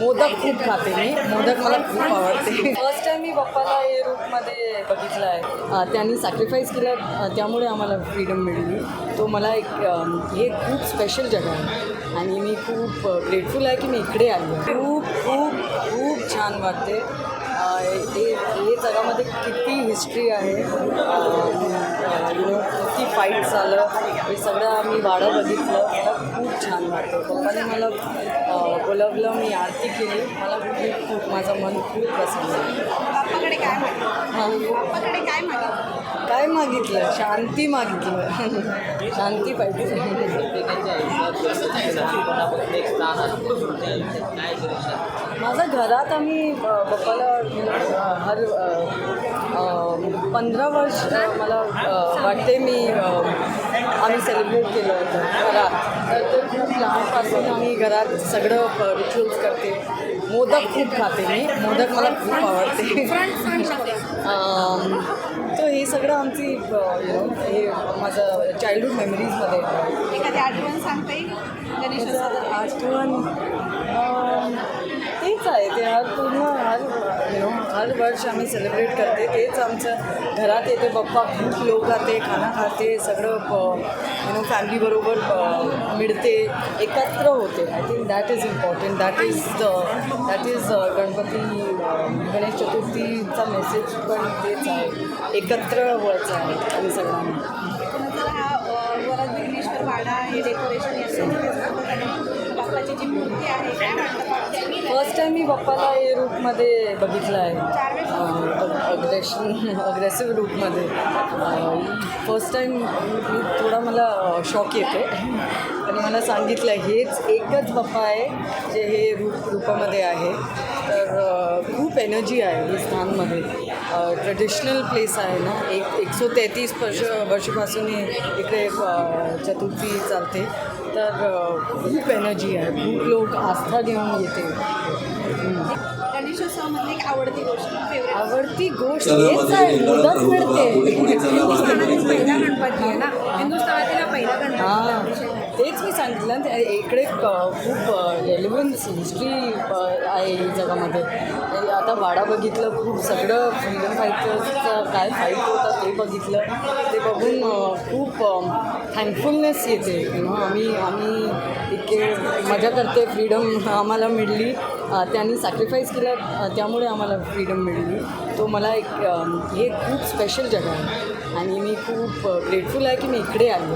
मोदक खूप खाते मी. मोदक मला खूप आवडते. फर्स्ट टाइम मी पप्पाला हे रूपमध्ये बघितलं आहे. त्यांनी सॅक्रिफाईस केलं. त्यामुळे आम्हाला फ्रीडम मिळली. तो मला एक हे खूप स्पेशल जगा आहे. आणि मी खूप ग्रेटफुल आहे की मी इकडे आली. खूप खूप खूप छान वाटते. हे हे जगामध्ये किती हिस्ट्री आहे. किती फाईट झालं. हे सगळं आम्ही वाडं बघितलं. मला खूप छान वाटतं. पप्पाने मला अं, बोलवलं मी आरती केली मला खूप खूप माझं मन खूप प्रसन्न आहे बाप्पाकडे काय मागितलं हां बाप्पाकडे काय मागितलं काय मागितलं शांती मागितलं शांती पाहिजे माझ्या घरात आम्ही पप्पाला हर पंधरा वर्ष मला वाटते मी आम्ही सेलिब्रेट केलं होतं घरात. तर ते खूप लहानपासून आम्ही घरात सगळं रिच्युअल्स करते. मोदक खूप खाते मी. मोदक मला खूप आवडते. तर हे सगळं आमची यु नो हे माझं चाइल्डहूड मेमरीजमध्ये आठवण सांगता आठवण तेच आहे ते हर पूर्ण हर यु नो हर वर्ष आम्ही सेलिब्रेट करते. तेच आमचं घरात येते पप्पा खूप लोक खाते खाना खाते सगळं यु नो फॅमिलीबरोबर मिळते एकत्र होते. I think that is important that is the that is Ganpati Ganesh चतुर्थीचा message पण तेच आहे. एकत्र व्हायचं आहे आम्ही सगळ्यांनी. हा डेकोरेशन याचं जी मूर्ती आहे फर्स्ट टाइम मी बाप्पाला हे रूपमध्ये बघितलं आहे. अग्रेशन अग्रेसिव्ह रूपमध्ये फर्स्ट टाईम मी थोडा मला शॉक येते आणि मला सांगितलं हेच एकच बाप्पा आहे जे हे रूप रूपामध्ये आहे. तर खूप एनर्जी आहे हे स्थानमध्ये. ट्रेडिशनल प्लेस आहे ना एक एकशे तेहतीस वर्ष वर्षापासून इकडे चतुर्थी चालते. तर खूप एनर्जी आहे. खूप लोक आस्था घेऊन येते. हम्म. गणेशोत्सवामधली एक आवडती गोष्ट फेवरेट आवडती गोष्ट हेच आहे मोदक मिळते. हिंदुस्थानातील पहिला गणपती आहे ना? हिंदुस्थानातील पहिला गणपती तेच मी सांगितलं ते इकडे क- खूप रेलिव्हन्स हिस्ट्री आहे जगामध्ये. म्हणजे आता वाडा बघितलं खूप सगळं फ्रीडम फायटर्सचं काय फाईट होतं ते बघितलं. ते बघून खूप थँकफुलनेस येते. यु आम्ही आम्ही इतके मजा करते फ्रीडम आम्हाला मिळली. त्यांनी सॅक्रिफाईस केलं त्यामुळे आम्हाला फ्रीडम मिळली. तो मला एक हे खूप स्पेशल जगा आहे. आणि मी खूप ग्रेटफुल आहे की मी इकडे आली आहे.